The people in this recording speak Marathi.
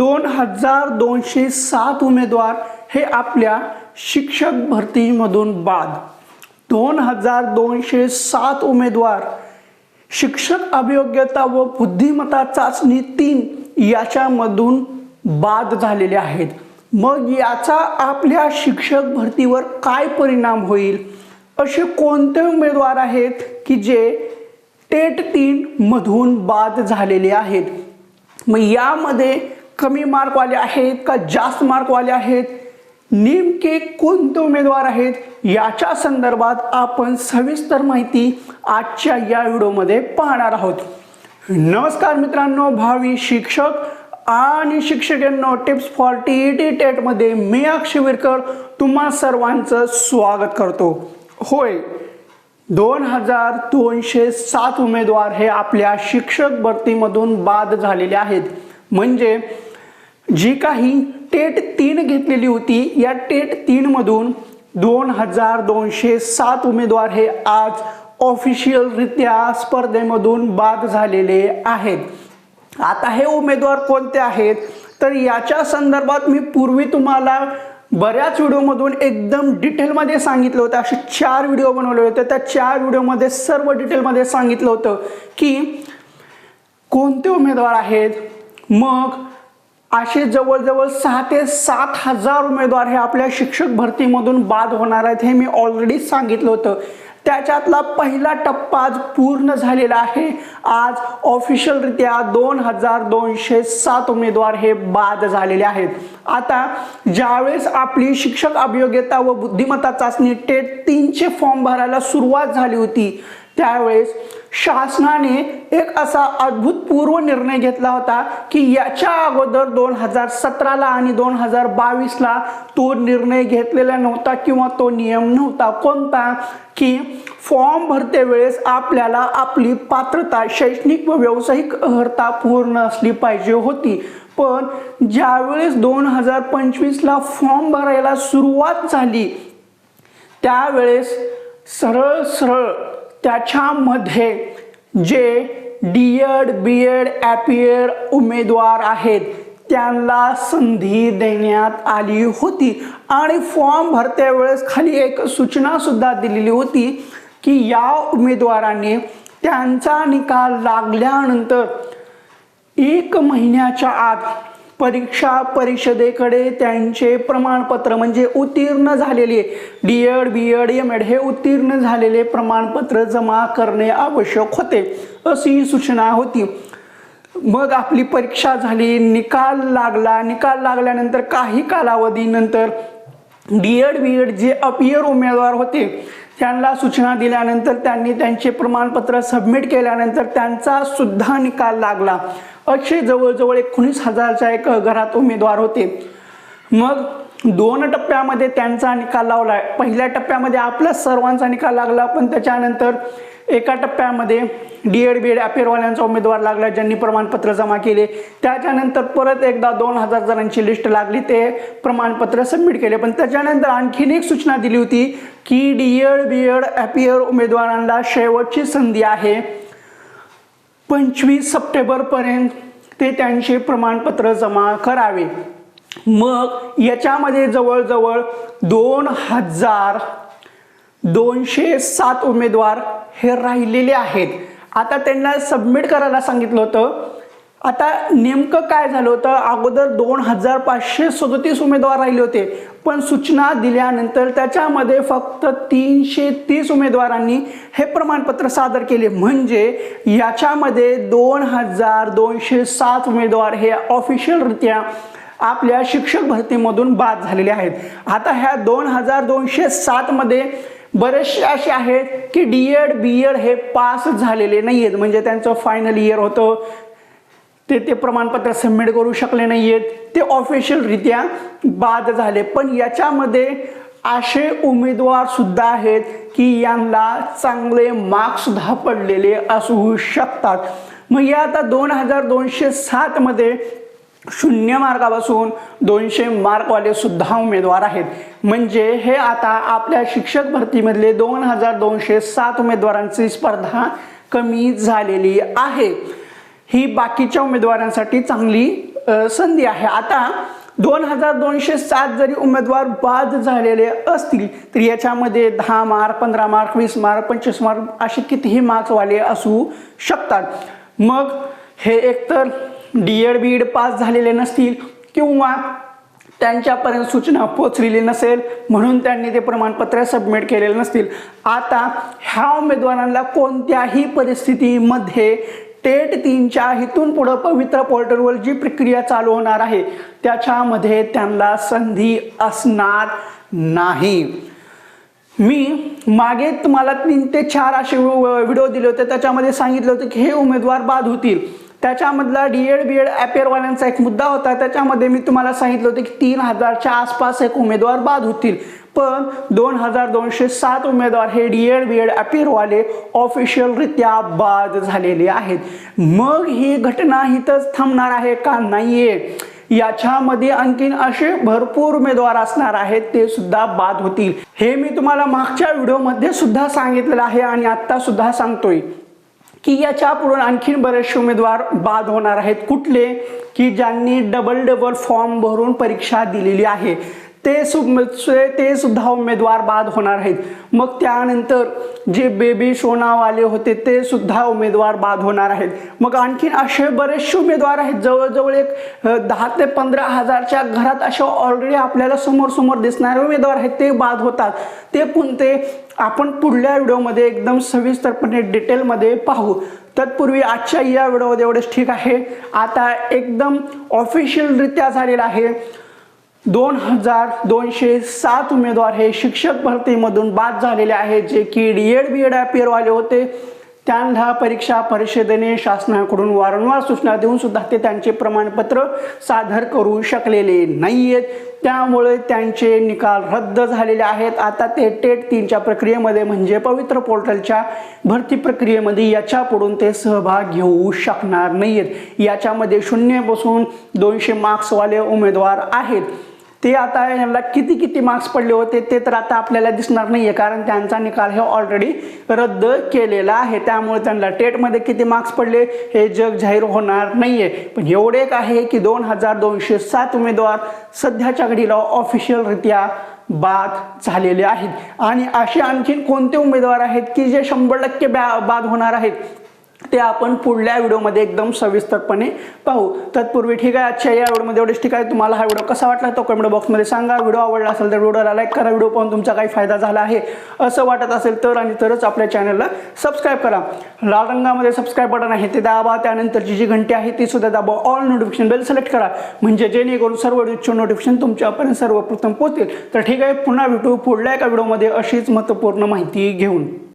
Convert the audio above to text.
दोन हजार दोनशे सात उमेदवार हे आपल्या शिक्षक भरतीमधून बाद. दोन हजार दोनशे सात उमेदवार शिक्षक अभियोग्यता व बुद्धिमत्ता चाचणी तीन याच्यामधून बाद झालेले आहेत. मग याचा आपल्या शिक्षक भरतीवर काय परिणाम होईल? असे कोणते उमेदवार आहेत की जे टेट तीन मधून बाद झालेले आहेत? मग यामध्ये कमी मार्कवाले आहेत का जास्त मार्कवाले आहेत? नेमके कोणते उमेदवार आहेत? याच्या संदर्भात आपण सविस्तर माहिती आजच्या या व्हिडिओमध्ये पाहणार आहोत. नमस्कार मित्रांनो भावी शिक्षक आणि शिक्षकांनो tips for T E T टेटमध्ये मी अक्षय विरकर तुम्हा सर्वांचं स्वागत करतो. होय दोन हजार दोनशे सात उमेदवार हे आपल्या शिक्षक भरतीमधून बाद झालेले आहेत. म्हणजे जी काही टेट तीन घेतलेली होती या टेट तीनमधून दोन हजार दोनशे सात उमेदवार हे आज ऑफिशियलरित्या स्पर्धेमधून बाद झालेले आहेत. आता हे उमेदवार कोणते आहेत? तर याच्या संदर्भात मी पूर्वी तुम्हाला बऱ्याच व्हिडिओमधून एकदम डिटेलमध्ये सांगितलं होतं. असे चार व्हिडिओ बनवले होते. त्या चार व्हिडिओमध्ये सर्व डिटेलमध्ये सांगितलं होतं की कोणते उमेदवार आहेत? मग असे जवळजवळ सहा ते सात हजार उमेदवार हे आपल्या शिक्षक भरतीमधून बाद होणार आहेत हे मी ऑलरेडी सांगितलं होतं. त्याच्यातला पहिला टप्पा आज पूर्ण झालेला आहे. आज ऑफिशियलरित्या दोन हजार दोनशे सात उमेदवार हे बाद झालेले आहेत. आता ज्यावेळेस आपली शिक्षक अभियोग्यता व बुद्धिमत्ता चाचणी टेट तीनचे फॉर्म भरायला सुरुवात झाली होती त्यावेळेस शासनाने एक असा अद्भुतपूर्व निर्णय घेतला होता की याच्या अगोदर दोन हजार सतराला आणि दोन हजार बावीसला तो निर्णय घेतलेला नव्हता किंवा तो नियम नव्हता. कोणता? की फॉर्म भरते वेळेस आपल्याला आपली पात्रता शैक्षणिक व व्यावसायिक अर्हता पूर्ण असली पाहिजे होती. पण ज्यावेळेस दोन हजार पंचवीसला फॉर्म भरायला सुरुवात झाली त्यावेळेस सरळ सरळ त्याच्यामध्ये जे D Ed B Ed appear उमेदवार आहेत त्यांना संधी देण्यात आली होती. आणि फॉर्म भरत्या वेळेस खाली एक सूचनासुद्धा दिलेली होती की या उमेदवारांनी त्यांचा निकाल लागल्यानंतर एक महिन्याच्या आत परीक्षा परिषदेकडे त्यांचे प्रमाणपत्र म्हणजे उत्तीर्ण झालेले D Ed B Ed M Ed हे उत्तीर्ण झालेले प्रमाणपत्र जमा करणे आवश्यक होते अशी सूचना होती. मग आपली परीक्षा झाली निकाल लागला. निकाल लागल्यानंतर काही कालावधीनंतर डी एड बी एड जे अपियर उमेदवार होते त्यांना सूचना दिल्यानंतर त्यांनी त्यांचे प्रमाणपत्र सबमिट केल्यानंतर त्यांचा सुद्धा निकाल लागला. असे जवळजवळ एकोणीस हजारच्या एक घरात उमेदवार होते. मग दोन टप्प्यामध्ये त्यांचा निकाल लावला. पहिल्या टप्प्यामध्ये आपला सर्वांचा निकाल लागला पण त्याच्यानंतर एका टप्प्यामध्ये डी एड बी एड अफेअरवाल्यांचा उमेदवार लागला ज्यांनी प्रमाणपत्र जमा केले. त्याच्यानंतर परत एकदा दोन हजार जणांची लिस्ट लागली ते प्रमाणपत्र सबमिट केले. पण त्याच्यानंतर आणखीन एक सूचना दिली होती की D Ed B Ed appear उमेदवारांना शेवटची संधी आहे. पंचवीस सप्टेंबरपर्यंत ते त्यांचे प्रमाणपत्र जमा करावे. मग याच्यामध्ये जवळजवळ दोन हजार दोनशे सात उमेदवार हे राहिलेले आहेत. आता त्यांना सबमिट करायला सांगितलं होतं. आता नेमकं काय झालं होतं? अगोदर दोन हजार पाचशे सदतीस उमेदवार राहिले होते. पण सूचना दिल्यानंतर त्याच्यामध्ये फक्त तीनशे तीस उमेदवारांनी हे प्रमाणपत्र सादर केले. म्हणजे याच्यामध्ये दोन हजार दोनशे सात उमेदवार हे ऑफिशियलरित्या आपल्या शिक्षक भरतीमधून बाद झालेले आहेत. आता ह्या दोन हजार दोनशे सातमध्ये बरेचसे असे आहेत की डी एड बी एड हे पास झालेले नाही आहेत म्हणजे त्यांचं फायनल इयर होतं. ते ते प्रमाणपत्र सबमिट करू शकले नाही आहेत ते ऑफिशियलरित्या बाद झाले. पण याच्यामध्ये असे उमेदवार सुद्धा आहेत की यांना चांगले मार्क्स सुद्धा पडलेले असू शकतात. मग या आता दोन हजार दोनशे सातमध्ये शून्य मार्कापासून दोनशे मार्कवाले सुद्धा उमेदवार आहेत. म्हणजे हे आता आपल्या शिक्षक भरतीमधले दोन हजार दोनशे सात उमेदवारांची स्पर्धा कमी झालेली आहे. ही बाकीच्या उमेदवारांसाठी चांगली संधी आहे. आता दोन हजार दोनशे सात जरी उमेदवार बाद झालेले असतील तर याच्यामध्ये दहा मार्क पंधरा मार्क वीस मार्क पंचवीस मार्क असे कितीही मार्क्सवाले असू शकतात. मग हे एकतर D Ed B Ed pass झालेले नसतील किंवा त्यांच्यापर्यंत सूचना पोचलेली नसेल म्हणून त्यांनी ते प्रमाणपत्र सबमिट केलेले नसतील. आता ह्या उमेदवारांना कोणत्याही परिस्थितीमध्ये टेट तीनच्या इथून पुढं पवित्र पोर्टलवर जी प्रक्रिया चालू होणार आहे त्याच्यामध्ये त्यांना संधी असणार नाही. मी मागे तुम्हाला तीन ते चार असे व्हिडिओ दिले होते. त्याच्यामध्ये सांगितलं होतं की हे उमेदवार बाद होतील. त्याच्यामधला डी एड बी एड ॲपेअरवाल्यांचा एक मुद्दा होता. त्याच्यामध्ये मी तुम्हाला सांगितलं होतं की तीन हजारच्या आसपास एक उमेदवार बाद होतील. पण दोन हजार दोनशे सात उमेदवार हे डी एड बी एड अपीरवाले ऑफिशियलरित्या बाद झालेले आहेत. मग ही घटना इथंच थांबणार आहे का नाहीये? याच्यामध्ये आणखीन असे भरपूर उमेदवार असणार आहेत ते सुद्धा बाद होतील. हे मी तुम्हाला मागच्या व्हिडिओमध्ये सुद्धा सांगितलेलं आहे आणि आत्ता सुद्धा सांगतोय की याच्या पुढून आणखीन बरेचसे उमेदवार बाद होणार आहेत. कुठले? की ज्यांनी डबल डबल फॉर्म भरून परीक्षा दिलेली आहे. ते सु ते सुद्धा उमेदवार बाद होणार आहेत. मग त्यानंतर जे बेबी सोनावाले होते ते सुद्धा उमेदवार बाद होणार आहेत. मग आणखीन असे बरेचसे उमेदवार आहेत. जवळजवळ एक दहा ते पंधरा हजारच्या घरात असे ऑलरेडी आपल्याला समोर समोर दिसणारे उमेदवार आहेत ते बाद होतात. ते कोणते? आपण पुढल्या व्हिडिओमध्ये एकदम सविस्तरपणे डिटेलमध्ये पाहू. तत्पूर्वी आजच्या या व्हिडिओमध्ये एवढेच. ठीक आहे. आता एकदम ऑफिशियलरित्या झालेलं आहे. दोन हजार दोनशे सात उमेदवार हे शिक्षक भरतीमधून बाद झालेले आहेत. जे की डी एड बी एड वाले होते. त्यांना परीक्षा परिषदेने शासनाकडून वारंवार सूचना देऊन सुद्धा ते त्यांचे प्रमाणपत्र सादर करू शकलेले नाही आहेत त्यामुळे त्यांचे निकाल रद्द झालेले आहेत. आता ते टेट तीनच्या प्रक्रियेमध्ये म्हणजे पवित्र पोर्टलच्या भरती प्रक्रियेमध्ये याच्या पुढून ते सहभाग घेऊ शकणार नाही आहेत याच्यामध्ये शून्यपासून दोनशे मार्क्सवाले उमेदवार आहेत. ते आता यांना किती किती मार्क्स पडले होते ते तर आता आपल्याला दिसणार नाही आहे कारण त्यांचा निकाल हे ऑलरेडी रद्द केलेला आहे. त्यामुळे त्यांना टेटमध्ये किती मार्क्स पडले हे जग जाहीर होणार नाही आहे पण एवढे एक आहे की दोन हजार दोनशे सात उमेदवार सध्याच्या घडीला ऑफिशियलरित्या बाद झालेले आहेत. आणि असे आणखीन कोणते उमेदवार आहेत की जे शंभर टक्के बॅ बाद होणार आहेत? ते आपण पुढल्या व्हिडिओमध्ये एकदम सविस्तरपणे पाहू. तत्पूर्वी ठीक आहे आजच्या या व्हिडिओमध्ये एवढेच. ठीक आहे तुम्हाला हा व्हिडिओ कसा वाटला तो कमेंट बॉक्समध्ये सांगा. व्हिडिओ आवडला असेल तर व्हिडिओला लाईक करा. व्हिडिओ पाहून तुमचा काही फायदा झाला आहे असं वाटत असेल तर आणि तरच आपल्या चॅनलला सबस्क्राईब करा. लाल रंगामध्ये सबस्क्राईब बटन आहे ते दाबा. त्यानंतरची जी घंटी आहे ती सुद्धा दाबा. ऑल नोटिफिकेशन बेल सिलेक्ट करा. म्हणजे जेणेकरून सर्व व्हिडिओचे नोटिफिकेशन तुमच्यापर्यंत सर्वप्रथम पोहोचतील. तर ठीक आहे पुन्हा भेटू पुढल्या एका व्हिडिओमध्ये अशीच महत्त्वपूर्ण माहिती घेऊन.